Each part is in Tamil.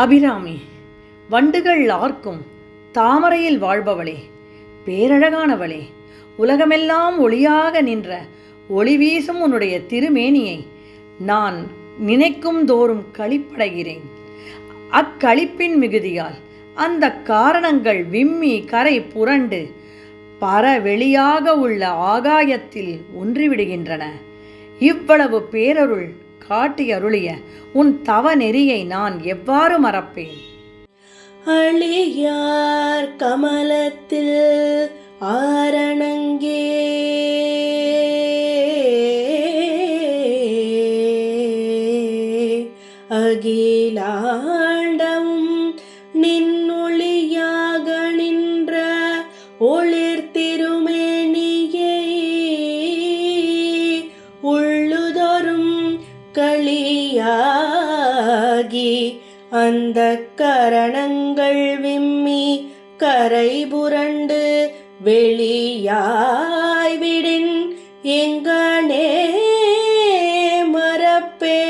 அபிராமி வண்டுகள் ஆர்க்கும் தாமரையில் வாழ்பவளே பேரழகானவளே உலகமெல்லாம் ஒளியாக நின்ற ஒளி வீசும் உன்னுடைய திருமேனியை நான் நினைக்கும் தோறும் களிப்படைகிறேன். அக்களிப்பின் மிகுதியால் அந்த காரணங்கள் விம்மி கரை புரண்டு பரவெளியாக உள்ள ஆகாயத்தில் ஒன்றிவிடுகின்றன. இவ்வளவு பேரருள் காட்டி அருளிய உன் தவ நெறியை நான் எவ்வாறு மறப்பேன்? அழியார் கமலத்தில் ஆரணங்கே. அகிலாண்டமும் நின்னொழியாக நின்ற ஒளிர் களியாகி அந்த கரணங்கள் விம்மி கரை புரண்டு வெளியாய் விடின். எங்கனே மறப்பே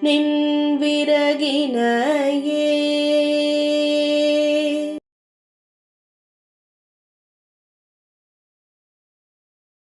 நின் விறகின